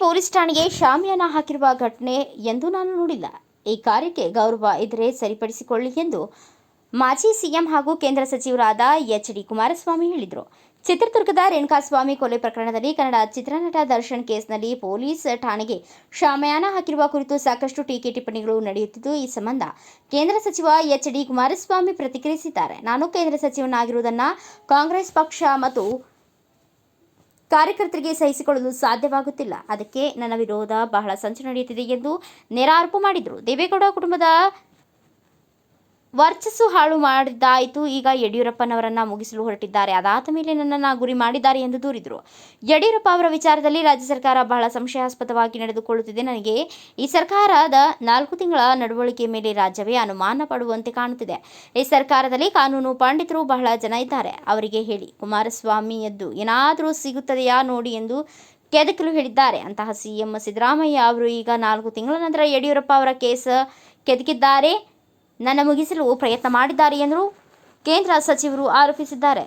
Police ಠಾಣೆಗೆ ಶಾಮಿಯಾನ ಹಾಕಿರುವ ಘಟನೆ ಎಂದು ನಾನು ನೋಡಿಲ್ಲ. ಈ ಕಾರ್ಯಕ್ಕೆ ಗೌರವ ಇದ್ದರೆ ಸರಿಪಡಿಸಿಕೊಳ್ಳಿ ಎಂದು ಮಾಜಿ ಸಿಎಂ ಹಾಗೂ ಕೇಂದ್ರ ಸಚಿವರಾದ ಎಚ್ ಡಿ ಕುಮಾರಸ್ವಾಮಿ ಹೇಳಿದರು. ಚಿತ್ರದುರ್ಗದ ರೇಣುಕಾಸ್ವಾಮಿ ಕೊಲೆ ಪ್ರಕರಣದಲ್ಲಿ ಕನ್ನಡ ಚಿತ್ರನಟ ದರ್ಶನ್ ಕೇಸ್ನಲ್ಲಿ ಪೊಲೀಸ್ ಠಾಣೆಗೆ ಶಾಮಯಾನ ಹಾಕಿರುವ ಕುರಿತು ಸಾಕಷ್ಟು ಟೀಕೆ ಟಿಪ್ಪಣಿಗಳು ನಡೆಯುತ್ತಿದ್ದು, ಈ ಸಂಬಂಧ ಕೇಂದ್ರ ಸಚಿವ ಎಚ್ ಡಿ ಕುಮಾರಸ್ವಾಮಿ ಪ್ರತಿಕ್ರಿಯಿಸಿದ್ದಾರೆ. ನಾನು ಕೇಂದ್ರ ಸಚಿವನಾಗಿರುವುದನ್ನು ಕಾಂಗ್ರೆಸ್ ಪಕ್ಷ ಮತ್ತು ಕಾರ್ಯಕರ್ತರಿಗೆ ಸಹಿಸಿಕೊಳ್ಳಲು ಸಾಧ್ಯವಾಗುತ್ತಿಲ್ಲ. ಅದಕ್ಕೆ ನನ್ನ ವಿರೋಧ ಬಹಳ ಸಂಚು ನಡೆಯುತ್ತಿದೆ ಎಂದು ನೇರಾರೋಪ ಮಾಡಿದರು. ದೇವೇಗೌಡ ಕುಟುಂಬದ ವರ್ಚಸ್ಸು ಹಾಳು ಮಾಡಿದ್ದಾಯಿತು. ಈಗ ಯಡಿಯೂರಪ್ಪನವರನ್ನ ಮುಗಿಸಲು ಹೊರಟಿದ್ದಾರೆ. ಅದಾದ ಮೇಲೆ ನನ್ನನ್ನು ಗುರಿ ಮಾಡಿದ್ದಾರೆ ಎಂದು ದೂರಿದರು. ಯಡಿಯೂರಪ್ಪ ಅವರ ವಿಚಾರದಲ್ಲಿ ರಾಜ್ಯ ಸರ್ಕಾರ ಬಹಳ ಸಂಶಯಾಸ್ಪದವಾಗಿ ನಡೆದುಕೊಳ್ಳುತ್ತಿದೆ. ನನಗೆ ಈ ಸರ್ಕಾರದ ನಾಲ್ಕು ತಿಂಗಳ ನಡವಳಿಕೆ ಮೇಲೆ ರಾಜ್ಯವೇ ಅನುಮಾನ ಪಡುವಂತೆ ಕಾಣುತ್ತಿದೆ. ಈ ಸರ್ಕಾರದಲ್ಲಿ ಕಾನೂನು ಪಂಡಿತರು ಬಹಳ ಜನ ಇದ್ದಾರೆ. ಅವರಿಗೆ ಹೇಳಿ, ಕುಮಾರಸ್ವಾಮಿಯದ್ದು ಏನಾದರೂ ಸಿಗುತ್ತದೆಯಾ ನೋಡಿ ಎಂದು ಕೆದಕಲು ಹೇಳಿದ್ದಾರೆ. ಅಂತಹ ಸಿಎಂ ಸಿದ್ದರಾಮಯ್ಯ ಅವರು ಈಗ ನಾಲ್ಕು ತಿಂಗಳ ನಂತರ ಯಡಿಯೂರಪ್ಪ ಅವರ ಕೇಸ್ ಕೆದಕಿದ್ದಾರೆ. ನನ್ನ ಮುಗಿಸಲು ಪ್ರಯತ್ನ ಮಾಡಿದ್ದಾರೆ ಎಂದು ಕೇಂದ್ರ ಸಚಿವರು ಆರೋಪಿಸಿದ್ದಾರೆ.